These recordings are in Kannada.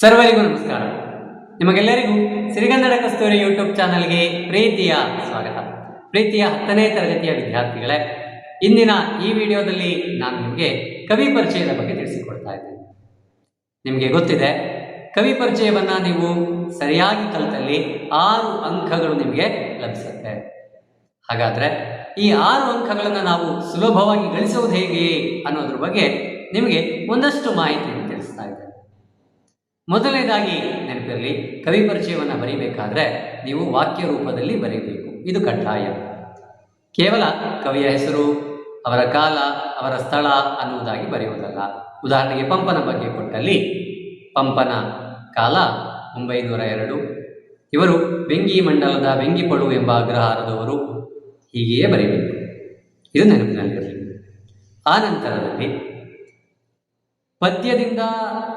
ಸರ್ವರಿಗೂ ನಮಸ್ಕಾರ. ನಿಮಗೆಲ್ಲರಿಗೂ ಸಿರಿಗನ್ನಡ ಕಸ್ತೂರಿ ಯೂಟ್ಯೂಬ್ ಚಾನಲ್ಗೆ ಪ್ರೀತಿಯ ಸ್ವಾಗತ. ಪ್ರೀತಿಯ ಹತ್ತನೇ ತರಗತಿಯ ವಿದ್ಯಾರ್ಥಿಗಳೇ, ಇಂದಿನ ಈ ವಿಡಿಯೋದಲ್ಲಿ ನಾನು ನಿಮಗೆ ಕವಿ ಪರಿಚಯದ ಬಗ್ಗೆ ತಿಳಿಸಿಕೊಡ್ತಾ ಇದ್ದೇನೆ. ನಿಮಗೆ ಗೊತ್ತಿದೆ, ಕವಿ ಪರಿಚಯವನ್ನು ನೀವು ಸರಿಯಾಗಿ ಕಲಿತಲ್ಲಿ ಆರು ಅಂಕಗಳು ನಿಮಗೆ ಲಭಿಸುತ್ತೆ. ಹಾಗಾದರೆ ಈ ಆರು ಅಂಕಗಳನ್ನು ನಾವು ಸುಲಭವಾಗಿ ಗಳಿಸುವುದು ಹೇಗೆ ಅನ್ನೋದ್ರ ಬಗ್ಗೆ ನಿಮಗೆ ಒಂದಷ್ಟು ಮಾಹಿತಿಯನ್ನು ತಿಳಿಸ್ತಾ ಇದ್ದೇನೆ. ಮೊದಲನೇದಾಗಿ ನೆನಪಿರಲಿ, ಕವಿ ಪರಿಚಯವನ್ನು ಬರೀಬೇಕಾದ್ರೆ ನೀವು ವಾಕ್ಯ ರೂಪದಲ್ಲಿ ಬರೀಬೇಕು. ಇದು ಕಡ್ಡಾಯ. ಕೇವಲ ಕವಿಯ ಹೆಸರು, ಅವರ ಕಾಲ, ಅವರ ಸ್ಥಳ ಅನ್ನುವುದಾಗಿ ಬರೆಯುವುದಲ್ಲ. ಉದಾಹರಣೆಗೆ ಪಂಪನ ಬಗ್ಗೆ ಕೊಟ್ಟಲ್ಲಿ, ಪಂಪನ ಕಾಲ ಒಂಬೈನೂರ ಎರಡು. ಇವರು ವೆಂಗಿ ಮಂಡಲದ ವೆಂಗಿಪಡು ಎಂಬ ಅಗ್ರಹಾರದವರು ಹೀಗೆಯೇ ಬರೆಯಬೇಕು ಇದು ನೆನಪಿನಲ್ಲಿರಲಿ. ಆ ನಂತರದಲ್ಲಿ ಪದ್ಯದಿಂದ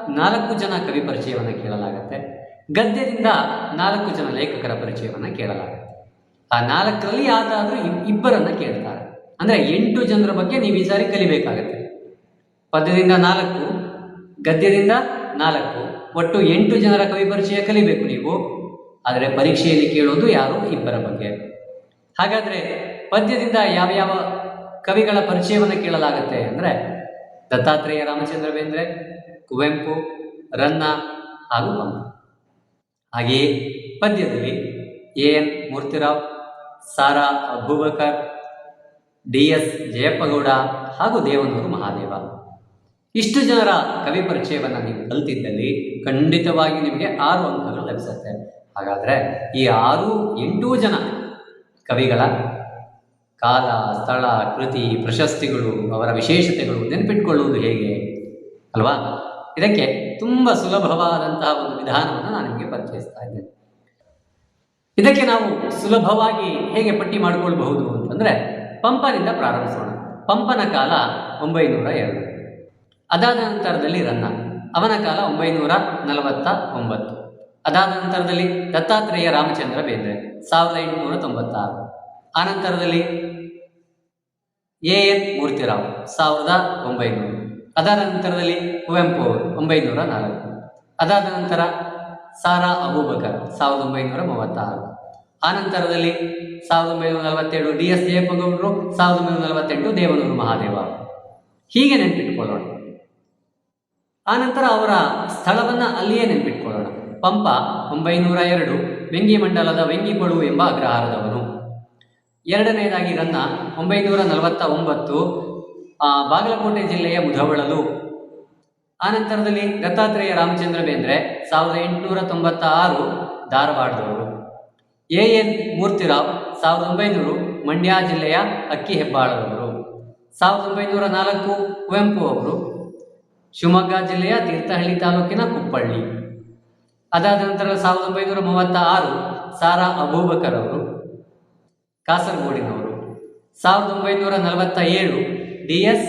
ನಾಲ್ಕು ಜನ ಕವಿ ಪರಿಚಯವನ್ನು ಕೇಳಲಾಗುತ್ತೆ. ಗದ್ಯದಿಂದ ನಾಲ್ಕು ಜನ ಲೇಖಕರ ಪರಿಚಯವನ್ನು ಕೇಳಲಾಗುತ್ತೆ. ಆ ನಾಲ್ಕರಲ್ಲಿ ಯಾರಾದರೂ ಇಬ್ಬರನ್ನು ಕೇಳ್ತಾರೆ. ಅಂದ್ರೆ ಎಂಟು ಜನರ ಬಗ್ಗೆ ನೀವು ಈ ಸಾರಿ ಕಲಿಬೇಕಾಗತ್ತೆ. ಪದ್ಯದಿಂದ ನಾಲ್ಕು, ಗದ್ಯದಿಂದ ನಾಲ್ಕು, ಒಟ್ಟು ಎಂಟು ಜನರ ಕವಿ ಪರಿಚಯ ಕಲಿಬೇಕು ನೀವು. ಆದರೆ ಪರೀಕ್ಷೆಯಲ್ಲಿ ಕೇಳೋದು ಯಾರು? ಇಬ್ಬರ ಬಗ್ಗೆ. ಹಾಗಾದ್ರೆ ಪದ್ಯದಿಂದ ಯಾವ ಯಾವ ಕವಿಗಳ ಪರಿಚಯವನ್ನು ಕೇಳಲಾಗುತ್ತೆ ಅಂದ್ರೆ ದತ್ತಾತ್ರೇಯ ರಾಮಚಂದ್ರ ಬೇಂದ್ರೆ, ಕುವೆಂಪು, ರನ್ನ ಹಾಗೂ ಪಂಪ ಹಾಗೆಯೇ ಪದ್ಯದಲ್ಲಿ A N. Murthy Rao, Sara Aboobacker D S Jayappa Gowda ಹಾಗೂ ದೇವನೂರು ಮಹಾದೇವ. ಇಷ್ಟು ಜನರ ಕವಿ ಪರಿಚಯವನ್ನು ನೀವು ಕಲಿತಿದ್ದಲ್ಲಿ ಖಂಡಿತವಾಗಿ ನಿಮಗೆ ಆರು ಅಂಕಗಳು ಲಭಿಸುತ್ತೆ. ಹಾಗಾದರೆ ಈ ಆರು ಎಂಟು ಜನ ಕವಿಗಳ ಕಾಲ, ಸ್ಥಳ, ಕೃತಿ, ಪ್ರಶಸ್ತಿಗಳು, ಅವರ ವಿಶೇಷತೆಗಳು ನೆನಪಿಟ್ಕೊಳ್ಳುವುದು ಹೇಗೆ? ಅಲ್ವಾ? ಇದಕ್ಕೆ ತುಂಬ ಸುಲಭವಾದಂತಹ ಒಂದು ವಿಧಾನವನ್ನು ನಾನು ನಿಮಗೆ ಪರಿಚಯಿಸ್ತಾ ಇದ್ದೇನೆ. ಇದಕ್ಕೆ ನಾವು ಸುಲಭವಾಗಿ ಹೇಗೆ ಪಟ್ಟಿ ಮಾಡಿಕೊಳ್ಬಹುದು ಅಂತಂದರೆ ಪಂಪನಿಂದ ಪ್ರಾರಂಭಿಸೋಣ. ಪಂಪನ ಕಾಲ ಒಂಬೈನೂರ ಎರಡು. ಅದಾದ ನಂತರದಲ್ಲಿ ರನ್ನ. ಅವನ ಕಾಲ ಒಂಬೈನೂರ ನಲವತ್ತ ಒಂಬತ್ತು. ಅದಾದ ನಂತರದಲ್ಲಿ ದತ್ತಾತ್ರೇಯ ರಾಮಚಂದ್ರ ಬೇಂದ್ರೆ. ಸಾವಿರದ ಎಂಟುನೂರ ತೊಂಬತ್ತಾರು. ಆನಂತರದಲ್ಲಿ ಎ ಎನ್ ಮೂರ್ತಿರಾವ್ ಸಾವಿರದ ಒಂಬೈನೂರು. ಅದಾದ ನಂತರದಲ್ಲಿ ಕುವೆಂಪು ಅವರು, ಒಂಬೈನೂರ ನಾಲ್ಕು. ಅದಾದ ನಂತರ ಸಾರಾ ಅಬೂಬಕರ್, ಸಾವಿರದ ಒಂಬೈನೂರ ಮೂವತ್ತಾರು. ಆನಂತರದಲ್ಲಿ ಸಾವಿರದ ಒಂಬೈನೂರ ನಲವತ್ತೇಳು ಡಿ ಎಸ್ ಜಯಪ್ಪಗೌಡರು, ಸಾವಿರದ ಒಂಬೈನೂರ ನಲವತ್ತೆಂಟು ದೇವನೂರು ಮಹಾದೇವ. ಹೀಗೆ ನೆನಪಿಟ್ಕೊಳ್ಳೋಣ. ಆನಂತರ ಅವರ ಸ್ಥಳವನ್ನು ಅಲ್ಲಿಯೇ ನೆನಪಿಟ್ಕೊಳ್ಳೋಣ. ಪಂಪ, ಒಂಬೈನೂರ ಎರಡು, ವೆಂಗಿ ಮಂಡಲದ ವೆಂಗಿಪಳು ಎಂಬ ಅಗ್ರಹಾರದವನು. ಎರಡನೆಯದಾಗಿ ರನ್ನ ಒಂಬೈನೂರ ನಲವತ್ತ ಒಂಬತ್ತು ಬಾಗಲಕೋಟೆ ಜಿಲ್ಲೆಯ ಮುಧವಳಲು. ಆನಂತರದಲ್ಲಿ ದತ್ತಾತ್ರೇಯ ರಾಮಚಂದ್ರ ಬೇಂದ್ರೆ ಸಾವಿರದ ಎಂಟುನೂರ ತೊಂಬತ್ತ ಆರು ಧಾರವಾಡದವರು. ಎ. ಎನ್. ಮೂರ್ತಿರಾವ್ ಸಾವಿರದ ಒಂಬೈನೂರು, ಮಂಡ್ಯ ಜಿಲ್ಲೆಯ ಅಕ್ಕಿ ಹೆಬ್ಬಾಳದವರು. ಸಾವಿರದ ಒಂಬೈನೂರ ನಾಲ್ಕು, ಕುವೆಂಪು ಅವರು. ಶಿವಮೊಗ್ಗ ಜಿಲ್ಲೆಯ ತೀರ್ಥಹಳ್ಳಿ ತಾಲೂಕಿನ ಕುಪ್ಪಳ್ಳಿ. ಅದಾದ ನಂತರ ಸಾವಿರದ ಒಂಬೈನೂರ ಮೂವತ್ತ ಆರು ಸಾರಾ ಅಬೂಬಕರ್ ಅವರು. ಕಾಸರಗೋಡಿನವರು. ಸಾವಿರದ ಒಂಬೈನೂರ ನಲವತ್ತ ಏಳು ಡಿ ಎಸ್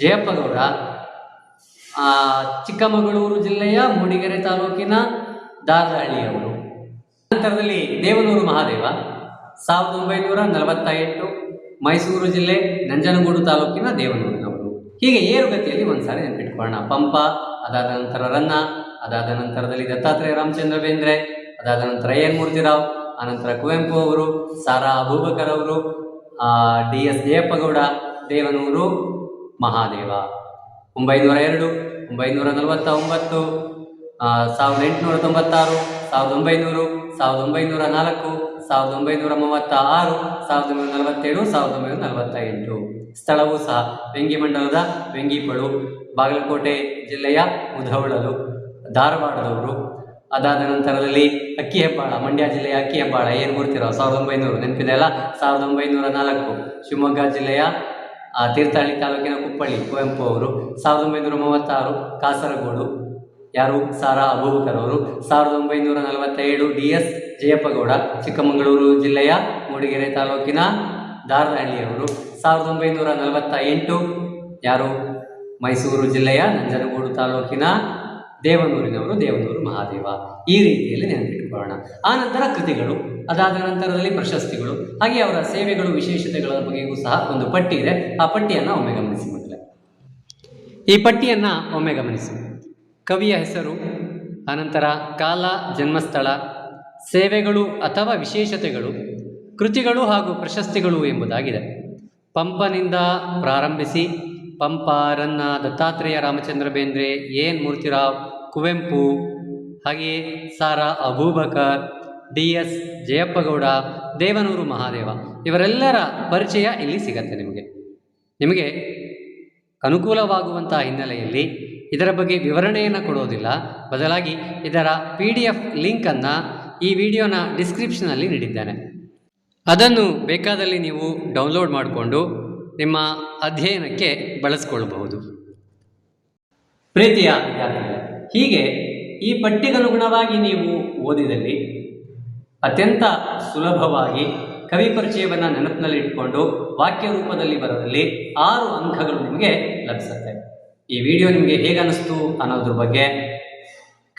ಜಯಪ್ಪಗೌಡ ಚಿಕ್ಕಮಗಳೂರು ಜಿಲ್ಲೆಯ ಮೂಡಿಗೆರೆ ತಾಲೂಕಿನ ದಾರಹಳ್ಳಿಯವರು ನಂತರದಲ್ಲಿ ದೇವನೂರು ಮಹಾದೇವ, ಸಾವಿರದ ಒಂಬೈನೂರ ನಲವತ್ತ ಎಂಟು ಮೈಸೂರು ಜಿಲ್ಲೆ ನಂಜನಗೂಡು ತಾಲೂಕಿನ ದೇವನೂರಿನವರು. ಹೀಗೆ ಏರುಗತಿಯಲ್ಲಿ ಒಂದ್ಸಾರಿ ನೆನಪಿಟ್ಕೊಳ್ಳೋಣ. ಪಂಪ, ಅದಾದ ನಂತರ ರನ್ನ, ಅದಾದ ನಂತರದಲ್ಲಿ ದತ್ತಾತ್ರೇಯ ರಾಮಚಂದ್ರ ಬೇಂದ್ರೆ, ಅದಾದ ನಂತರ ಎನ್ ಮೂರ್ತಿರಾವ್ ಆನಂತರ ಕುವೆಂಪು ಅವರು, ಸಾರಾ ಅಬೂಬಕರ್ ಅವರು ಡಿ ಎಸ್ ಜಯಪ್ಪಗೌಡ, ದೇವನೂರು, ಮಹಾದೇವ. ಒಂಬೈನೂರ ಎರಡು, ಒಂಬೈನೂರ ನಲವತ್ತ ಒಂಬತ್ತು ಸಾವಿರದ ಎಂಟುನೂರ ತೊಂಬತ್ತಾರು, ಸಾವಿರದ ಒಂಬೈನೂರು, ಸಾವಿರದ ಒಂಬೈನೂರ ನಾಲ್ಕು, ಸಾವಿರದ ಒಂಬೈನೂರ ಮೂವತ್ತ ಆರು, ಸಾವಿರದ ಒಂಬೈನೂರ ನಲವತ್ತೇಳು, ಸಾವಿರದ ಒಂಬೈನೂರ ನಲವತ್ತ ಎಂಟು ಸ್ಥಳವೂ ಸಹ ವೆಂಗಿಮಂಡಲದ ವೆಂಗಿಪಳು, ಬಾಗಲಕೋಟೆ ಜಿಲ್ಲೆಯ ಉಧವಳಲು ಧಾರವಾಡದವರು. ಅದಾದ ನಂತರದಲ್ಲಿ ಅಕ್ಕಿ ಹೆಬ್ಬಾಳ ಮಂಡ್ಯ ಜಿಲ್ಲೆಯ ಅಕ್ಕಿ ಹೆಬ್ಬಾಳ ಏನು ಗುರ್ತಿರೋ ಸಾವಿರದ ಒಂಬೈನೂರು ನೆನಪಿದೆ ಅಲ್ಲ? ಸಾವಿರದ ಒಂಬೈನೂರ ನಾಲ್ಕು, ಶಿವಮೊಗ್ಗ ಜಿಲ್ಲೆಯ ತೀರ್ಥಹಳ್ಳಿ ತಾಲೂಕಿನ ಕುಪ್ಪಳ್ಳಿ, ಕುವೆಂಪು ಅವರು. ಸಾವಿರದ ಒಂಬೈನೂರ ಮೂವತ್ತಾರು, ಕಾಸರಗೋಡು, ಯಾರು? ಸಾರಾ ಅಬೂಬಕರ್ ಅವರು. ಸಾವಿರದ ಒಂಬೈನೂರ ನಲವತ್ತೇಳು ಡಿ ಎಸ್ ಜಯಪ್ಪಗೌಡ, ಚಿಕ್ಕಮಗಳೂರು ಜಿಲ್ಲೆಯ ಮೂಡಿಗೆರೆ ತಾಲೂಕಿನ ದಾರದಹಳ್ಳಿಯವರು ಸಾವಿರದ ಒಂಬೈನೂರ ನಲವತ್ತ ಎಂಟು, ಯಾರು? ಮೈಸೂರು ಜಿಲ್ಲೆಯ ನಂಜನಗೂಡು ತಾಲೂಕಿನ ದೇವನೂರಿನವರು ದೇವನೂರು ಮಹಾದೇವ ಈ ರೀತಿಯಲ್ಲಿ ನೆನಪಿಟ್ಟುಕೊಳ್ಳೋಣ. ಆ ನಂತರ ಕೃತಿಗಳು, ಅದಾದ ನಂತರದಲ್ಲಿ ಪ್ರಶಸ್ತಿಗಳು, ಹಾಗೆ ಅವರ ಸೇವೆಗಳು, ವಿಶೇಷತೆಗಳ ಬಗೆಗೂ ಸಹ ಒಂದು ಪಟ್ಟಿ ಇದೆ. ಆ ಪಟ್ಟಿಯನ್ನು ಒಮ್ಮೆ ಗಮನಿಸಿ ಮೊದಲೇ. ಈ ಪಟ್ಟಿಯನ್ನು ಒಮ್ಮೆ ಗಮನಿಸಿ. ಕವಿಯ ಹೆಸರು, ಅನಂತರ ಕಾಲ, ಜನ್ಮಸ್ಥಳ, ಸೇವೆಗಳು ಅಥವಾ ವಿಶೇಷತೆಗಳು, ಕೃತಿಗಳು ಹಾಗೂ ಪ್ರಶಸ್ತಿಗಳು ಎಂಬುದಾಗಿದೆ. ಪಂಪನಿಂದ ಪ್ರಾರಂಭಿಸಿ ಪಂಪ ರನ್ನ ದತ್ತಾತ್ರೇಯ ರಾಮಚಂದ್ರ ಬೇಂದ್ರೆ ಎನ್ ಮೂರ್ತಿರಾವ್? ಕುವೆಂಪು. ಹಾಗೆಯೇ ಸಾರಾ ಅಬೂಬಕರ್ ಡಿ ಎಸ್ ಜಯಪ್ಪಗೌಡ, ದೇವನೂರು ಮಹಾದೇವ. ಇವರೆಲ್ಲರ ಪರಿಚಯ ಇಲ್ಲಿ ಸಿಗತ್ತೆ ನಿಮಗೆ. ನಿಮಗೆ ಅನುಕೂಲವಾಗುವಂತಹ ಹಿನ್ನೆಲೆಯಲ್ಲಿ ಇದರ ಬಗ್ಗೆ ವಿವರಣೆಯನ್ನು ಕೊಡೋದಿಲ್ಲ. ಬದಲಾಗಿ ಇದರ ಪಿ ಡಿ ಎಫ್ ಲಿಂಕನ್ನು ಈ ವಿಡಿಯೋನ ಡಿಸ್ಕ್ರಿಪ್ಷನಲ್ಲಿ ನೀಡಿದ್ದೇನೆ. ಅದನ್ನು ಬೇಕಾದಲ್ಲಿ ನೀವು ಡೌನ್ಲೋಡ್ ಮಾಡಿಕೊಂಡು ನಿಮ್ಮ ಅಧ್ಯಯನಕ್ಕೆ ಬಳಸಿಕೊಳ್ಳಬಹುದು ಪ್ರೀತಿಯ ವಿದ್ಯಾರ್ಥಿಗಳೇ, ಹೀಗೆ ಈ ಪಠ್ಯಗನುಗುಣವಾಗಿ ನೀವು ಓದಿದಲ್ಲಿ ಅತ್ಯಂತ ಸುಲಭವಾಗಿ ಕವಿ ಪರಿಚಯವನ್ನು ನೆನಪಿನಲ್ಲಿ ಇಟ್ಕೊಂಡು ವಾಕ್ಯ ರೂಪದಲ್ಲಿ ಬರೋದಲ್ಲಿ ಆರು ಅಂಕಗಳು ನಿಮಗೆ ಲಭಿಸುತ್ತೆ. ಈ ವಿಡಿಯೋ ನಿಮಗೆ ಹೇಗೆ ಅನ್ನಿಸ್ತು ಅನ್ನೋದ್ರ ಬಗ್ಗೆ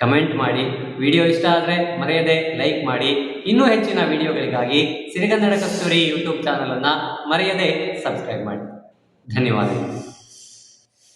ಕಮೆಂಟ್ ಮಾಡಿ. ವಿಡಿಯೋ ಇಷ್ಟ ಆದರೆ ಮರೆಯದೆ ಲೈಕ್ ಮಾಡಿ. ಇನ್ನೂ ಹೆಚ್ಚಿನ ವಿಡಿಯೋಗಳಿಗಾಗಿ ಸಿರಿಗನ್ನಡ ಕಸ್ತೂರಿ ಯೂಟ್ಯೂಬ್ ಚಾನಲನ್ನು ಮರೆಯದೆ ಸಬ್ಸ್ಕ್ರೈಬ್ ಮಾಡಿ. ಧನ್ಯವಾದಗಳು.